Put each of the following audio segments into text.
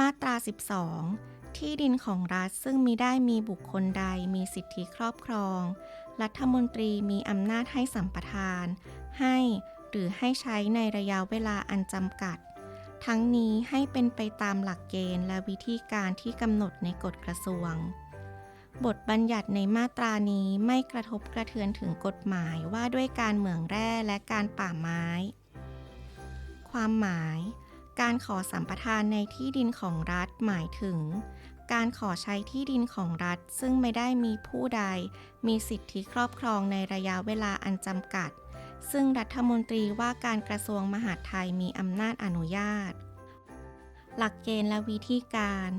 มาตรา 12 ที่ดินของรัฐซึ่งมิได้มีบุคคลใดมีสิทธิครอบครอง รัฐมนตรีมีอำนาจให้สัมปทาน ให้หรือให้ใช้ในระยะเวลาอันจำกัด ทั้งนี้ให้เป็นไปตามหลักเกณฑ์และวิธีการที่กำหนดในกฎกระทรวง บทบัญญัติในมาตรานี้ไม่กระทบกระเทือนถึงกฎหมายว่าด้วยการเหมืองแร่และการป่าไม้ ความหมาย การขอสัมปทานในที่ดินของรัฐหมายถึง การขอใช้ที่ดินของรัฐ ซึ่งไม่ได้มีผู้ใด มีสิทธิครอบครองในระยะเวลาอันจำกัด ซึ่งรัฐมนตรีว่าการกระทรวงมหาดไทยมีอำนาจอนุญาต หลักเกณฑ์และวิธีการ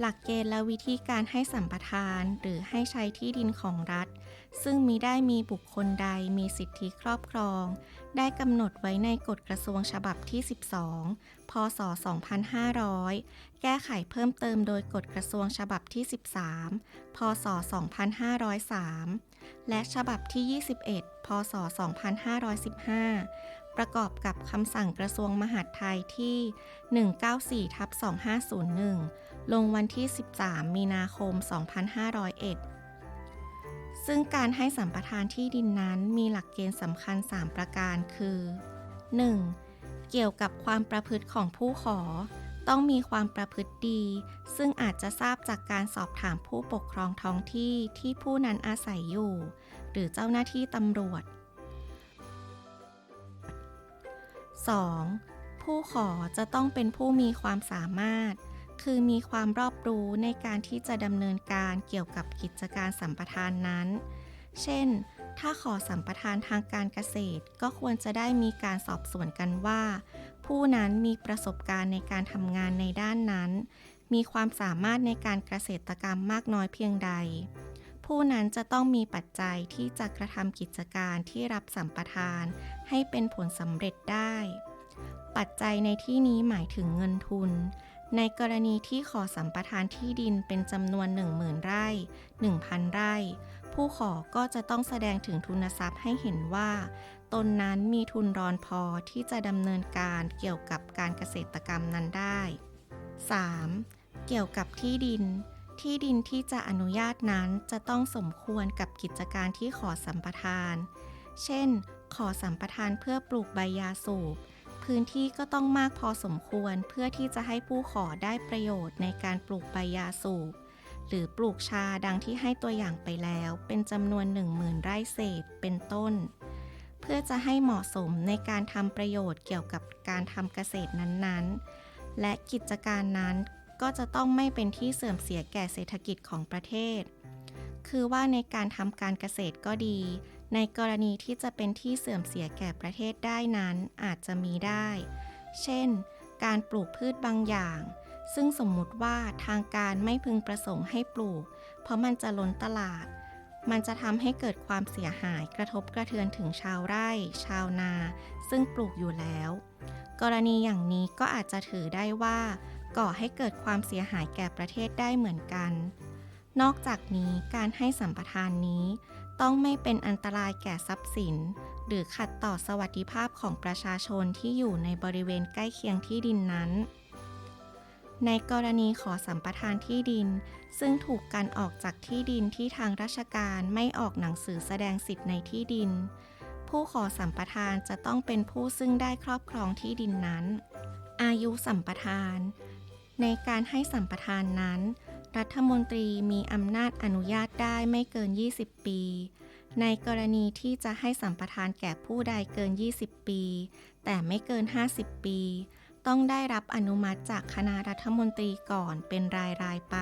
หลักเกณฑ์และวิธีการให้สัมปทานหรือให้ใช้ที่ดินของรัฐ ซึ่งมิได้มีบุคคลใดมีสิทธิครอบครอง ได้กำหนดไว้ในกฎกระทรวงฉบับที่ 12 พศ 2500 แก้ไขเพิ่มเติมโดยกฎกระทรวงฉบับที่ 13 พศ 2503 และฉบับที่ 21 พศ 2515 ประกอบกับคำสั่งกระทรวงมหาดไทยที่ 194ทับ2501 ลงวันที่ 13 มีนาคม 2501 ซึ่งการให้สัมปทานที่ดินนั้นมีหลักเกณฑ์สำคัญ 3 ประการคือ 1. เกี่ยวกับความประพฤติของผู้ขอ ต้องมีความประพฤติดี ซึ่งอาจจะทราบจากการสอบถามผู้ปกครองท้องที่ที่ผู้นั้นอาศัยอยู่ หรือเจ้าหน้าที่ตำรวจ 2. ผู้ขอจะต้องเป็นผู้มีความสามารถ คือมีความรอบรู้ในการที่จะดำเนินการเกี่ยวกับกิจการสัมปทานนั้น เช่น ถ้าขอสัมปทานทางการเกษตรก็ควรจะได้มีการสอบสวนกันว่า ผู้นั้นมีประสบการณ์ในการทำงานในด้านนั้น มีความสามารถในการเกษตรกรรมมากน้อยเพียงใด ผู้นั้นจะต้องมีปัจจัยที่จะกระทำกิจการที่รับสัมปทาน ให้เป็นผลสำเร็จได้ ปัจจัยในที่นี้หมายถึงเงินทุน ในกรณีที่ขอสัมปทานที่ดินเป็นจำนวน 10,000 ไร่ 1,000 ไร่ ผู้ขอก็จะต้องแสดงถึงทุนทรัพย์ให้เห็นว่า ตนนั้นมีทุนรอนพอที่จะดำเนินการเกี่ยวกับการเกษตรกรรมนั้นได้ 3. เกี่ยวกับที่ดิน ที่ดินที่จะอนุญาตนั้นจะต้องสมควรกับกิจการที่ขอสัมปทาน เช่น ขอสัมปทานเพื่อปลูกใบยาสูบ พื้นที่ก็ต้องมากพอสมควรเพื่อที่จะให้ผู้ขอได้ประโยชน์ในการปลูกใบยาสูบ หรือปลูกชาดังที่ให้ตัวอย่างไปแล้ว เป็นจำนวน10,000ไร่เศษเป็นต้น เพื่อจะให้เหมาะสมในการทำประโยชน์เกี่ยวกับการทำเกษตรนั้นๆ และกิจการนั้น ก็จะต้องไม่เป็นที่เสื่อมเสียแก่เศรษฐกิจของประเทศ คือว่าในการทำการเกษตรก็ดี ในกรณีที่จะเป็นที่เสื่อมเสียแก่ประเทศได้นั้นอาจจะมีได้ เช่น การปลูกพืชบางอย่าง ซึ่งสมมุติว่าทางการไม่พึงประสงค์ให้ปลูก เพราะมันจะล้นตลาด มันจะทำให้เกิดความเสียหายกระทบกระเทือนถึงชาวไร่ ชาวนา ซึ่งปลูกอยู่แล้ว กรณีอย่างนี้ก็อาจจะถือได้ว่า ก่อให้เกิดความเสียหายแก่ประเทศได้เหมือนกัน นอกจากนี้การให้สัมปทานนี้ ต้องไม่เป็นอันตรายแก่ทรัพย์สิน หรือขัดต่อสวัสดิภาพของประชาชนที่อยู่ในบริเวณใกล้เคียงที่ดินนั้น ในกรณีขอสัมปทานที่ดิน ซึ่งถูกกันออกจากที่ดินที่ทางราชการไม่ออกหนังสือแสดงสิทธิ์ในที่ดิน ผู้ขอสัมปทานจะต้องเป็นผู้ซึ่งได้ครอบครองที่ดินนั้น อายุสัมปทาน ในการให้สัมปทานนั้น รัฐมนตรีมีอำนาจอนุญาตได้ไม่เกิน 20 ปี ในกรณีที่จะให้สัมปทานแก่ผู้ใดเกิน 20 ปี แต่ไม่เกิน 50 ปี ต้องได้รับอนุมัติจากคณะรัฐมนตรีก่อนเป็นรายรายไป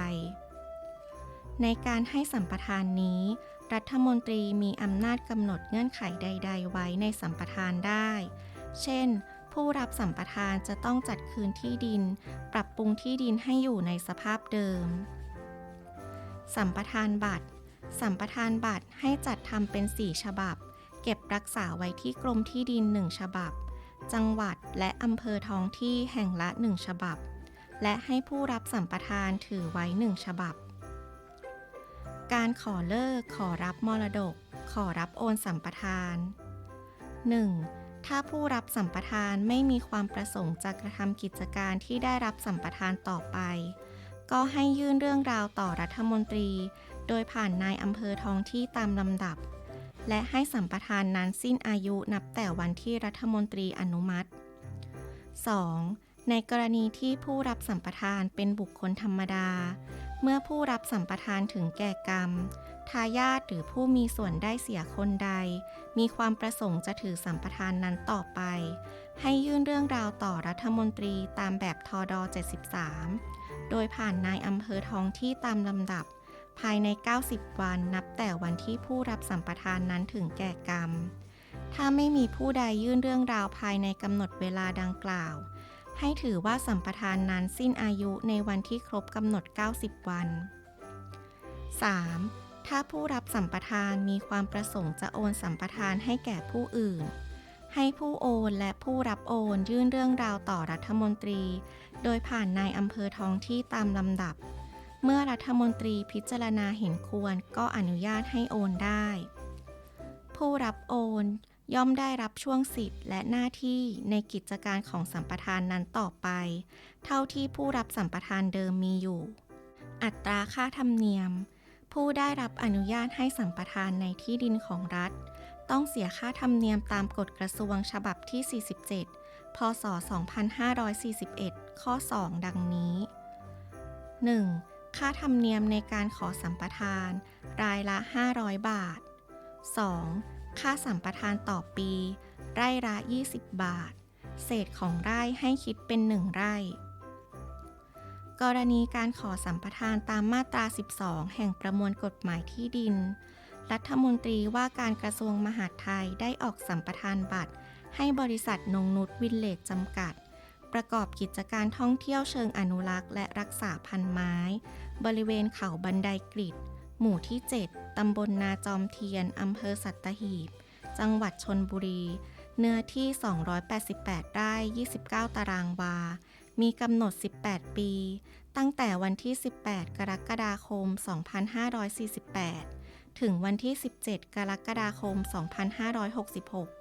ในการให้สัมปทานนี้ รัฐมนตรีมีอำนาจกำหนดเงื่อนไขใด ๆ ไว้ในสัมปทานได้ เช่น ผู้รับสัมปทานจะต้องจัดคืนที่ดิน ปรับปรุงที่ดินให้อยู่ในสภาพเดิม สัมปทานบัตร สัมปทานบัตรให้จัดทำเป็น 4 ฉบับ เก็บรักษาไว้ที่กรมที่ดิน 1 ฉบับ จังหวัดและอำเภอท้องที่แห่งละ 1 ฉบับ และให้ผู้รับสัมปทานถือไว้ 1 ฉบับ การขอเลิกขอรับมรดก ขอรับโอนสัมปทาน 1. ถ้าผู้รับสัมปทานไม่มีความประสงค์จะกระทำกิจการที่ได้รับสัมปทานต่อไป ก็ให้ยื่นเรื่องราวต่อรัฐมนตรี โดยผ่านนายอำเภอท้องที่ตามลำดับ และให้สัมปทานนั้นสิ้นอายุนับแต่วันที่รัฐมนตรีอนุมัติ 2. ในกรณีที่ผู้รับสัมปทานเป็นบุคคลธรรมดา เมื่อผู้รับสัมปทานถึงแก่กรรม ทายาทหรือผู้มีส่วนได้เสียคนใด มีความประสงค์จะถือสัมปทานนั้นต่อไป ให้ยื่นเรื่องราวต่อรัฐมนตรีตามแบบทอดอ73 โดยผ่านนายอำเภอท้องที่ตามลำดับ ภายใน 90 วันนับแต่วันที่ผู้รับสัมปทานนั้นถึงแก่กรรม ถ้าไม่มีผู้ใดยื่นเรื่องราวภายในกำหนดเวลาดังกล่าว ให้ถือว่าสัมปทานนั้นสิ้นอายุในวันที่ครบกำหนด 90 วัน 3. ถ้าผู้รับสัมปทานมีความประสงค์จะโอนสัมปทานให้แก่ผู้อื่น ให้ผู้โอนและผู้รับโอนยื่นเรื่องราวต่อรัฐมนตรี โดยผ่านนายอำเภอท้องที่ตามลำดับ เมื่อรัฐมนตรีพิจารณาเห็นควรก็อนุญาตให้โอนได้ ผู้รับโอนย่อมได้รับช่วงสิทธิ์และหน้าที่ในกิจการของสัมปทานนั้นต่อไป เท่าที่ผู้รับสัมปทานเดิมมีอยู่ อัตราค่าธรรมเนียม ผู้ได้รับอนุญาตให้สัมปทานในที่ดินของรัฐ ต้องเสียค่าธรรมเนียมตามกฎกระทรวงฉบับที่ 47 พศ 2541 ข้อ 2 ดังนี้ 1. ค่าธรรมเนียมในการขอสัมปทาน รายละ 500 บาท 2. ค่าสัมปทานต่อปี ไร่ละ 20 บาท เศษของไร่ให้คิดเป็น 1 ไร่ กรณีการขอสัมปทานตามมาตรา 12 แห่งประมวลกฎหมายที่ดิน รัฐมนตรีว่าการกระทรวงมหาดไทยได้ออกสัมปทานบัตร ให้บริษัทนงนุชวินเลจจำกัด ประกอบกิจการท่องเที่ยวเชิงอนุรักษ์และรักษาพันไม้ บริเวณเขาบันไดกริดหมู่ที่ 7 ตำบลนาจอมเทียน อำเภอสัตหีบ จังหวัดชนบุรี เนื้อที่ 288 ไร่ 29 ตารางวา มีกำหนด 18 ปี ตั้งแต่วันที่ 18 กรกฎาคม 2548 ถึงวันที่ 17 กรกฎาคม 2566